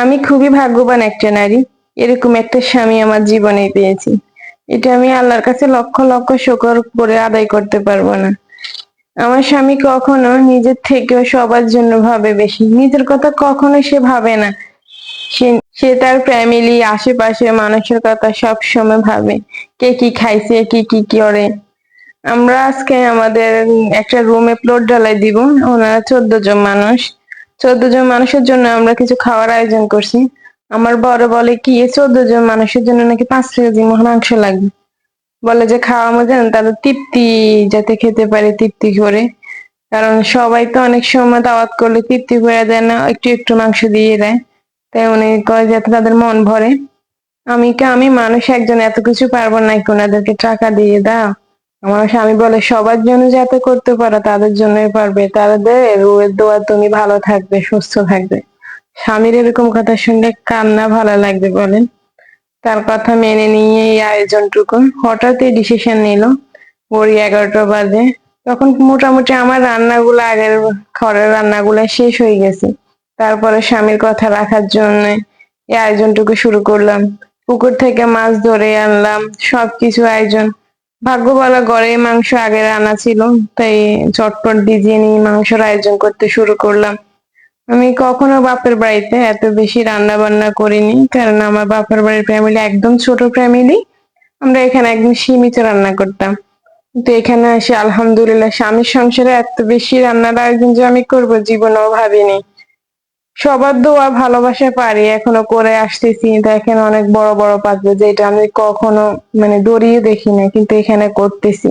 আমি খুবই ভাগ্যবান একটা নারী। এরকম একটা স্বামী আমার জীবনে পেয়েছি। এটা আমি আল্লাহর কাছে লক্ষ লক্ষ শুকর করে আদায় করতে পারব না। আমার স্বামী কখনো নিজের থেকেও সবার জন্য ভাবে বেশি। নিজের কথা কখনো সে ভাবে না। সে তার ফ্যামিলি আশেপাশে মানুষের কথা সব সময় ভাবে। কে কি খাইছে, কি কি করে। আমরা আজকে আমাদের একটা রুমে প্লট ঢালাই দিব। ওনারা চোদ্দ জন মানুষ। চোদ্দ জন মানুষের জন্য আমরা কিছু খাওয়ার আয়োজন করছি। আমার বড় বলে কি চোদ্দ জন মানুষের জন্য নাকি পাঁচ কেজি মাংস লাগবে। বলে যে খাওয়া মজা তাদের তৃপ্তি যাতে খেতে পারে, তৃপ্তি করে। কারণ সবাই তো অনেক সময় দাওয়াত করলে তৃপ্তি করে দেয় না, একটু একটু মাংস দিয়ে দেয়। তাই উনি কয় যাতে তাদের মন ভরে। আমি কি, আমি মানুষ, একজন এত কিছু পারব না ওনাদেরকে টাকা দিয়ে দাও। আমার স্বামী বলে, সবার জন্য যাতে করতে পারো, তাদের জন্যই পারবে। তাদের রুয়ের দোয়া, তুমি ভালো থাকবে, সুস্থ থাকবে। স্বামীর এরকম কথা শুনলে কান্না ভালো লাগবে, বলেন। তার কথা মেনে নিয়ে এই আয়োজনটুকু। হঠাৎ এই ডিসিশন নিল ওরই এগারোটা বাজে। তখন মোটামুটি আমার রান্নাগুলো আগের ঘরের রান্নাগুলো শেষ হয়ে গেছে। তারপরে স্বামীর কথা রাখার জন্য এই আয়োজনটুকু শুরু করলাম। পুকুর থেকে মাছ ধরে আনলাম, সবকিছু আয়োজন ভাগ্য বলা ঘরে মাংস আগে রান্না ছিল, তাই চটপট ভিজিয়ে নিয়ে মাংসের আয়োজন করতে শুরু করলাম। আমি কখনো বাপের বাড়িতে এত বেশি রান্না বান্না করিনি, কারণ আমার বাপের বাড়ির ফ্যামিলি একদম ছোট ফ্যামিলি আমরা এখানে একদম সীমিত রান্না করতাম। তো এখানে এসে আলহামদুলিল্লাহ স্বামীর সংসারে এত বেশি রান্নার আয়োজন যে আমি করব, জীবনেও ভাবিনি। সবার দোয়া, ভালোবাসা পারি, এখনও করে আসতেছি। দেখেন অনেক বড় বড় পাত্র যেটা আমি কখনো মানে দড়িয়ে দেখি না কিন্তু এখানে করতেছি।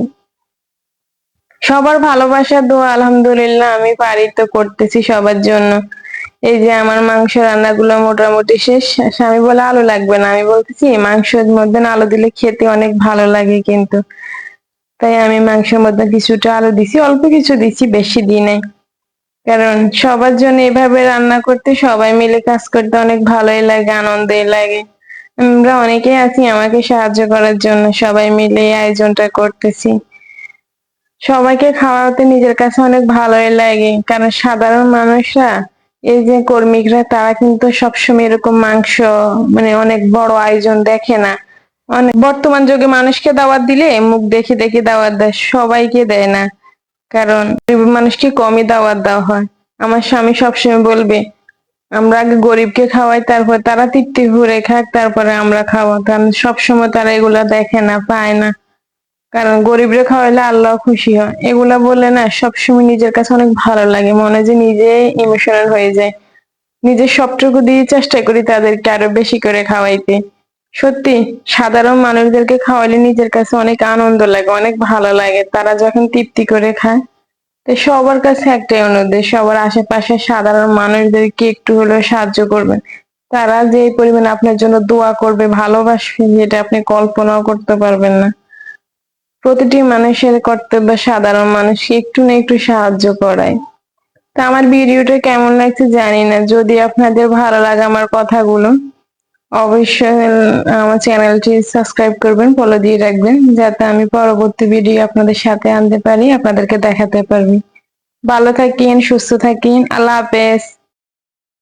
সবার ভালোবাসা, দোয়া, আলহামদুলিল্লাহ, আমি পারি তো করতেছি সবার জন্য। এই যে আমার মাংস রান্নাগুলো মোটামুটি শেষ। স্বামী বলে আলু লাগবে না, আমি বলতেছি, মাংসের মধ্যে আলু দিলে খেতে অনেক ভালো লাগে কিন্তু। তাই আমি মাংসের মধ্যে কিছুটা আলু দিছি, অল্প কিছু দিছি, বেশি দিই নাই। কারণ সবার জন্য এভাবে রান্না করতে সবাই মিলে কাজ করতে অনেক ভালোই লাগে, আনন্দই লাগে। আমরা অনেকেই আছি, আমাকে সাহায্য করার জন্য সবাই মিলে আয়োজনটা করতেছি। সবাইকে খাওয়াতে নিজের কাছে অনেক ভালোই লাগে, কারণ সাধারণ মানুষরা, এই যে কর্মীরা, তারা কিন্তু সবসময় এরকম মাংস মানে অনেক বড় আয়োজন দেখে না। অনেক বর্তমান যুগে মানুষকে দাওয়াত দিলে মুখ দেখে দেখে দাওয়াত দেয়, সবাইকে দেয় না। কারণ গরিব মানুষকে কমই দাওয়াত দেওয়া হয়। আমার স্বামী সবসময় বলবে, আমরা আগে গরিবকে খাওয়াই, তারপর তারা তৃপ্তি ভরে খাক, তারপরে আমরা খাওয়া কারণ সবসময় তারা এগুলা দেখে না, পায় না। কারণ গরিবরা খাওয়াইলে আল্লাহ খুশি হয়। এগুলা বলে না, সবসময় নিজের কাছে অনেক ভালো লাগে। মনে যে নিজে ইমোশনাল হয়ে যায়। নিজের সবটুকু দিয়ে চেষ্টা করি তাদেরকে আরও বেশি করে খাওয়াইতে। সত্যি, সাধারণ মানুষদেরকে খাওয়াইলে নিজের কাছে অনেক আনন্দ লাগে, অনেক ভালো লাগে। তারা যখন তৃপ্তি করে খায়, তো সবার কাছে একটাই অনুরোধ, সবার আশেপাশে সাধারণ মানুষদেরকে একটু হলেও সাহায্য করবেন। তারা যে পরিমাণ আপনার জন্য দোয়া করবে, ভালোবাসবে, যেটা আপনি কল্পনাও করতে পারবেন না। প্রতিটি মানুষের কর্তব্য সাধারণ মানুষকে একটু না একটু সাহায্য করায় তা আমার ভিডিওটা কেমন লাগছে জানি না, যদি আপনাদের ভালো লাগে আমার কথাগুলো। অবশ্যই আমার চ্যানেলটি সাবস্ক্রাইব করবেন ফলো দিয়ে রাখবেন, যাতে আমি পরবর্তী ভিডিও আপনাদের সাথে আনতে পারি, আপনাদেরকে দেখাতে পারবি ভালো থাকেন, সুস্থ থাকেন, আল্লাহ হাফেজ।